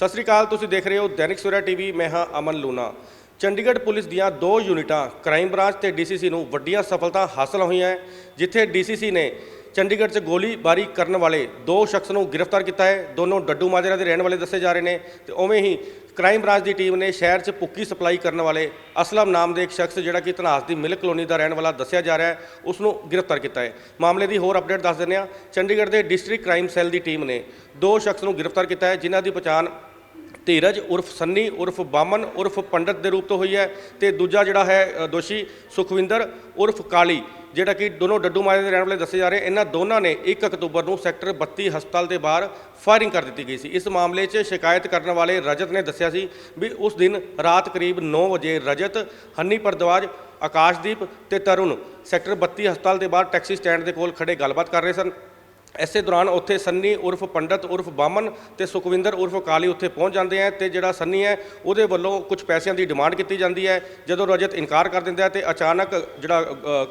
ਸਤਿ ਸ੍ਰੀ ਅਕਾਲ, ਤੁਸੀਂ ਦੇਖ ਰਹੇ ਹੋ ਦੈਨਿਕ ਸਵੇਰਾ ਟੀਵੀ, ਮੈਂ ਹਾਂ ਅਮਨ ਲੂਨਾ ਚੰਡੀਗੜ੍ਹ ਪੁਲਿਸ ਦੀਆਂ ਦੋ ਯੂਨਿਟਾਂ, ਕ੍ਰਾਈਮ ਬ੍ਰਾਂਚ ਤੇ ਡੀਸੀਸੀ ਨੂੰ ਵੱਡੀਆਂ ਸਫਲਤਾ ਹਾਸਲ ਹੋਈਆਂ ਹੈ, ਜਿੱਥੇ ਡੀਸੀਸੀ ਨੇ ਚੰਡੀਗੜ੍ਹ 'ਚ ਗੋਲੀਬਾਰੀ ਕਰਨ ਵਾਲੇ ਦੋ ਸ਼ਖਸ ਨੂੰ ਗ੍ਰਿਫਤਾਰ ਕੀਤਾ ਹੈ। ਦੋਨੋਂ ਡੱਡੂ ਮਾਜਰਾ ਦੇ ਰਹਿਣ ਵਾਲੇ ਦੱਸੇ ਜਾ ਰਹੇ ਨੇ ਤੇ ਉਵੇਂ ਹੀ ਕ੍ਰਾਈਮ ਬ੍ਰਾਂਚ ਦੀ ਟੀਮ ਨੇ ਸ਼ਹਿਰ 'ਚ ਪੁੱਕੀ ਸਪਲਾਈ ਕਰਨ ਵਾਲੇ ਅਸਲਮ ਨਾਮ ਦੇ ਇੱਕ ਸ਼ਖਸ, ਜਿਹੜਾ ਕਿ ਧਨਾਸ ਦੀ ਮਿਲਕ ਕਲੋਨੀ ਦਾ ਰਹਿਣ ਵਾਲਾ ਦੱਸਿਆ ਜਾ ਰਿਹਾ ਹੈ, ਉਸ ਨੂੰ ਗ੍ਰਿਫਤਾਰ ਕੀਤਾ ਹੈ। ਮਾਮਲੇ ਦੀ ਹੋਰ ਅਪਡੇਟ ਦੱਸ ਦਿੰਦੇ ਹਾਂ। ਚੰਡੀਗੜ੍ਹ ਦੇ ਡਿਸਟ੍ਰਿਕਟ ਕ੍ਰਾਈਮ ਸੈੱਲ ਦੀ ਟੀਮ ਨੇ ਦੋ ਸ਼ਖਸ ਨੂੰ ਗ੍ਰਿਫਤਾਰ ਕੀਤਾ ਹੈ, ਜਿਨ੍ਹਾਂ ਦੀ ਪਛਾਣ ਧੀਰਜ ਉਰਫ ਸੰਨੀ, ਉਰਫ ਬਾਮਨ, ਉਰਫ ਪੰਡਤ ਦੇ ਰੂਪ ਤੋਂ ਹੋਈ ਹੈ ਤੇ ਦੂਜਾ ਜਿਹੜਾ ਹੈ ਦੋਸ਼ੀ ਸੁਖਵਿੰਦਰ ਉਰਫ ਕਾਲੀ, ਜਿਹੜਾ ਕਿ ਦੋਨੋਂ ਡੱਡੂ ਮਾਰੇ ਦੇ ਰਹਿਣ ਵਾਲੇ ਦੱਸੇ ਜਾ ਰਹੇ। ਇਹਨਾਂ ਦੋਨਾਂ ਨੇ 1 ਅਕਤੂਬਰ ਨੂੰ ਸੈਕਟਰ 32 ਹਸਪਤਾਲ ਦੇ ਬਾਹਰ ਫਾਇਰਿੰਗ ਕਰ ਦਿੱਤੀ ਗਈ ਸੀ। ਇਸ ਮਾਮਲੇ 'ਚ ਸ਼ਿਕਾਇਤ ਕਰਨ ਵਾਲੇ ਰਜਤ ਨੇ ਦੱਸਿਆ ਸੀ ਵੀ ਉਸ ਦਿਨ ਰਾਤ ਕਰੀਬ 9 ਵਜੇ ਰਜਤ, ਹੰਨੀ ਪਰਦਵਾਜ ਆਕਾਸ਼ਦੀਪ ਤੇ ਤਰੁਣ ਸੈਕਟਰ 32 ਹਸਪਤਾਲ ਦੇ ਬਾਹਰ ਟੈਕਸੀ ਸਟੈਂਡ ਦੇ ਕੋਲ ਖੜੇ ਗੱਲਬਾਤ ਕਰ ਰਹੇ ਸਨ। ਇਸੇ ਦੌਰਾਨ ਉੱਥੇ ਸੰਨੀ ਉਰਫ ਪੰਡਤ, ਉਰਫ ਬਾਮਨ ਤੇ ਸੁਖਵਿੰਦਰ ਉਰਫ ਕਾਲੀ ਉੱਥੇ ਪਹੁੰਚ ਜਾਂਦੇ ਆ ਤੇ ਜਿਹੜਾ ਸੰਨੀ ਹੈ, ਉਹਦੇ ਵੱਲੋਂ ਕੁਝ ਪੈਸਿਆਂ ਦੀ ਡਿਮਾਂਡ ਕੀਤੀ ਜਾਂਦੀ ਹੈ। ਜਦੋਂ ਰਜਤ ਇਨਕਾਰ ਕਰ ਦਿੰਦਾ ਹੈ ਤੇ ਅਚਾਨਕ ਜਿਹੜਾ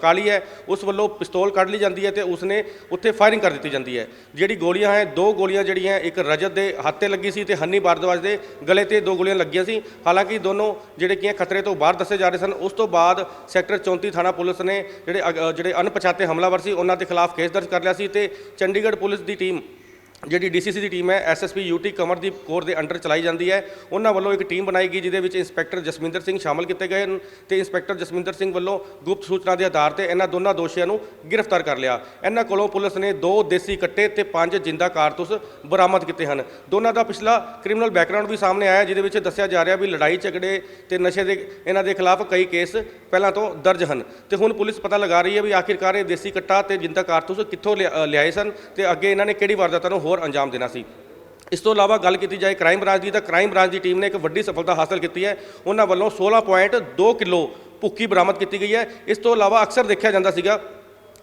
ਕਾਲੀ ਹੈ, ਉਸ ਵੱਲੋਂ ਪਿਸਤੌਲ ਕੱਢ ਲਈ ਜਾਂਦੀ ਹੈ ਤੇ ਉਸਨੇ ਉੱਥੇ ਫਾਇਰਿੰਗ ਕਰ ਦਿੱਤੀ ਜਾਂਦੀ ਹੈ। ਜਿਹੜੀ ਗੋਲੀਆਂ ਹੈ, ਦੋ ਗੋਲੀਆਂ ਜਿਹੜੀਆਂ, ਇੱਕ ਰਜਤ ਦੇ ਹੱਥ ਤੇ ਲੱਗੀ ਸੀ ਤੇ ਹੰਨੀ ਭਾਰਦਵਾਜ ਦੇ ਗਲੇ ਤੇ ਦੋ ਗੋਲੀਆਂ ਲੱਗੀਆਂ ਸੀ। ਹਾਲਾਂਕਿ ਦੋਨੋਂ ਜਿਹੜੇ ਕੀ ਖਤਰੇ ਤੋਂ ਬਾਹਰ ਦੱਸੇ ਜਾ ਰਹੇ ਸਨ। ਉਸ ਤੋਂ ਬਾਅਦ ਸੈਕਟਰ 34 ਥਾਣਾ ਪੁਲਿਸ ਨੇ ਜਿਹੜੇ ਅਗ- ਜਿਹੜੇ ਅਣਪਛਾਤੇ ਹਮਲਾਵਰ ਸੀ, ਉਹਨਾਂ ਦੇ ਖਿਲਾਫ ਕੇਸ ਦਰਜ ਕਰ ਲਿਆ ਸੀ ਤੇ ਚੰਡੀਗੜ੍ਹ ਪੁਲਿਸ ਦੀ ਟੀਮ ਜਿਹੜੀ ਡੀਸੀਸੀ ਦੀ ਟੀਮ ਹੈ ਐਸਐਸਪੀ ਯੂਟੀ ਕਮਰਦੀਪ ਕੌਰ ਦੇ ਅੰਡਰ ਚਲਾਈ ਜਾਂਦੀ ਹੈ। ਉਹਨਾਂ ਵੱਲੋਂ ਇੱਕ ਟੀਮ ਬਣਾਈ ਗਈ, ਜਿਹਦੇ ਵਿੱਚ ਇੰਸਪੈਕਟਰ ਜਸਮਿੰਦਰ ਸਿੰਘ ਸ਼ਾਮਲ ਕੀਤੇ ਗਏ ਹਨ ਤੇ ਇੰਸਪੈਕਟਰ ਜਸਮਿੰਦਰ ਸਿੰਘ ਵੱਲੋਂ ਗੁਪਤ ਸੂਚਨਾ ਦੇ ਆਧਾਰ ਤੇ ਇਹਨਾਂ ਦੋਨਾਂ ਦੋਸ਼ੀਆਂ ਨੂੰ ਗ੍ਰਿਫਤਾਰ ਕਰ ਲਿਆ। ਇਹਨਾਂ ਕੋਲੋਂ ਪੁਲਿਸ ਨੇ ਦੋ ਦੇਸੀ ਕੱਟੇ ਤੇ ਪੰਜ ਜਿੰਦਾ ਕਾਰਤੂਸ ਬਰਾਮਦ ਕੀਤੇ ਹਨ। ਦੋਨਾਂ ਦਾ ਪਿਛਲਾ ਕ੍ਰਿਮੀਨਲ ਬੈਕਗ੍ਰਾਉਂਡ ਵੀ ਸਾਹਮਣੇ ਆਇਆ ਜਿਹਦੇ ਵਿੱਚ ਦੱਸਿਆ ਜਾ ਰਿਹਾ ਵੀ ਲੜਾਈ ਝਗੜੇ ਤੇ ਨਸ਼ੇ ਦੇ ਇਹਨਾਂ ਦੇ ਖਿਲਾਫ ਕਈ ਕੇਸ ਪਹਿਲਾਂ ਤੋਂ ਦਰਜ ਹਨ। ਤੇ ਹੁਣ ਪੁਲਿਸ ਪਤਾ ਲਗਾ ਰਹੀ ਹੈ ਵੀ ਆਖਿਰਕਾਰ ਇਹ ਦੇਸੀ ਕੱਟਾ ਤੇ ਜਿੰਦਾ ਕਾਰਤੂਸ ਕਿੱਥੋਂ ਲਿਆ- ਲਿਆਏ ਸਨ ਤੇ ਅੱਗੇ ਇਹਨਾਂ ਨੇ ਕਿਹੜੀ ਵਾਰਦਾਤਾਂ ਨੂੰ ਹੋਰ ਅੰਜਾਮ ਦੇਣਾ ਸੀ। ਇਸ ਤੋਂ ਇਲਾਵਾ ਗੱਲ ਕੀਤੀ ਜਾਏ ਕ੍ਰਾਈਮ ਬ੍ਰਾਂਚ ਦੀ ਤਾਂ ਕ੍ਰਾਈਮ ਬ੍ਰਾਂਚ ਦੀ ਟੀਮ ਨੇ ਇੱਕ ਵੱਡੀ ਸਫਲਤਾ ਹਾਸਲ ਕੀਤੀ ਹੈ। ਉਹਨਾਂ ਵੱਲੋਂ 16.2 ਕਿਲੋ ਭੁੱਕੀ ਬਰਾਮਦ ਕੀਤੀ ਗਈ ਹੈ। ਇਸ ਤੋਂ ਇਲਾਵਾ ਅਕਸਰ ਦੇਖਿਆ ਜਾਂਦਾ ਸੀਗਾ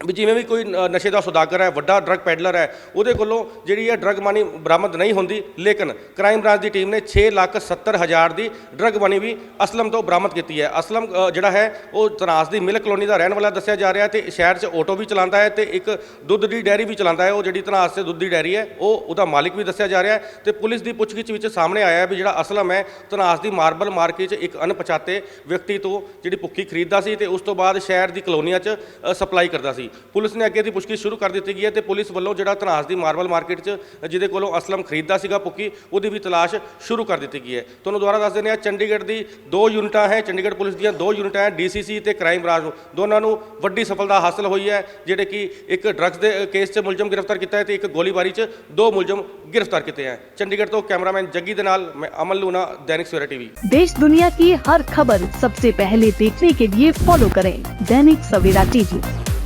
ਵੀ ਜਿਵੇਂ ਵੀ ਕੋਈ ਨ- ਨਸ਼ੇ ਦਾ ਸੌਦਾਗਰ ਹੈ, ਵੱਡਾ ਡਰੱਗ ਪੈਡਲਰ ਹੈ, ਉਹਦੇ ਕੋਲੋਂ ਜਿਹੜੀ ਹੈ ਡਰੱਗ ਮਨੀ ਬਰਾਮਦ ਨਹੀਂ ਹੁੰਦੀ, ਲੇਕਿਨ ਕ੍ਰਾਈਮ ਬ੍ਰਾਂਚ ਦੀ ਟੀਮ ਨੇ 6 ਲੱਖ 70 ਹਜ਼ਾਰ ਦੀ ਡਰੱਗ ਮਨੀ ਵੀ ਅਸਲਮ ਤੋਂ ਬਰਾਮਦ ਕੀਤੀ ਹੈ। ਅਸਲਮ ਜਿਹੜਾ ਹੈ, ਉਹ ਤਨਾਸ ਦੀ ਮਿਲ ਕਲੋਨੀ ਦਾ ਰਹਿਣ ਵਾਲਾ ਦੱਸਿਆ ਜਾ ਰਿਹਾ ਤੇ ਸ਼ਹਿਰ 'ਚ ਆਟੋ ਵੀ ਚਲਾਉਂਦਾ ਹੈ ਤੇ ਇੱਕ ਦੁੱਧ ਦੀ ਡੈਰੀ ਵੀ ਚਲਾਉਂਦਾ ਹੈ। ਉਹ ਜਿਹੜੀ ਤਨਾਸ ਤੇ ਦੁੱਧ ਦੀ ਡੈਰੀ ਹੈ, ਉਹ ਉਹਦਾ ਮਾਲਿਕ ਵੀ ਦੱਸਿਆ ਜਾ ਰਿਹਾ ਹੈ ਤੇ ਪੁਲਿਸ ਦੀ ਪੁੱਛਗਿੱਛ ਵਿੱਚ ਸਾਹਮਣੇ ਆਇਆ ਹੈ ਵੀ ਜਿਹੜਾ ਅਸਲਮ ਹੈ, ਤਨਾਸ ਦੀ ਮਾਰਬਲ ਮਾਰਕੀਟ 'ਚ ਇੱਕ ਅਣਪਛਾਤੇ ਵਿਅਕਤੀ ਤੋਂ ਜਿਹੜੀ ਭੁੱਕੀ ਖਰੀਦਦਾ ਸੀ ਤੇ ਉਸ ਤੋਂ ਬਾਅਦ ਸ਼ਹਿਰ ਦੀ ਕਲੋਨੀਆਂ 'ਚ ਸਪਲਾਈ ਕਰਦਾ ਸੀ। ਪੁਲਿਸ ਨੇ ਅੱਗੇ ਦੀ ਪੁੱਛਗਿੱਛ ਸ਼ੁਰੂ ਕਰ ਦਿੱਤੀ ਗਈ ਹੈ ਤੇ ਪੁਲਿਸ ਵੱਲੋਂ ਜਿਹੜਾ ਤਨਾਸ ਦੀ ਮਾਰਬਲ ਮਾਰਕੀਟ 'ਚ ਜਿਹਦੇ ਕੋਲੋਂ ਅਸਲਮ ਖਰੀਦਦਾ ਸੀਗਾ ਭੁੱਕੀ ਉਹਦੀ ਵੀ ਤਲਾਸ਼ ਸ਼ੁਰੂ ਕਰ ਦਿੱਤੀ ਗਈ ਹੈ ਤੁਹਾਨੂੰ ਦੁਬਾਰਾ ਦੱਸ ਦਿੰਦੇ ਹਾਂ ਚੰਡੀਗੜ੍ਹ ਦੀ ਦੋ ਯੂਨਿਟਾਂ ਹੈ ਚੰਡੀਗੜ੍ਹ ਪੁਲਿਸ ਦੀਆਂ ਦੋ ਯੂਨਿਟਾਂ ਹੈ ਡੀਸੀਸੀ ਤੇ ਕ੍ਰਾਈਮ ਬ੍ਰਾਂਚ ਨੂੰ ਦੋਨਾਂ ਨੂੰ ਵੱਡੀ ਸਫਲਤਾ ਹਾਸਲ ਹੋਈ ਹੈ ਜਿਹੜੇ ਕਿ ਇੱਕ ਡਰੱਗਸ ਦੇ ਕੇਸ 'ਚ ਮੁਲਜ਼ਮ ਗ੍ਰਿਫਤਾਰ ਕੀਤਾ ਹੈ ਤੇ ਇੱਕ ਗੋਲੀਬਾਰੀ 'ਚ ਦੋ ਮੁਲਜ਼ਮ ਗ੍ਰਿਫਤਾਰ ਕੀਤੇ ਹੈ ਚੰਡੀਗੜ੍ਹ ਤੋਂ ਕੈਮਰਾਮੈਨ ਜੱਗੀ ਦੇ ਨਾਲ ਮੈਂ ਅਮਨ ਲੂਨਾ ਦੈਨਿਕ ਸਵੇਰਾ ਟੀਵੀ देश दुनिया की हर खबर सबसे पहले देखने के लिए फॉलो करें दैनिक सवेरा टीवी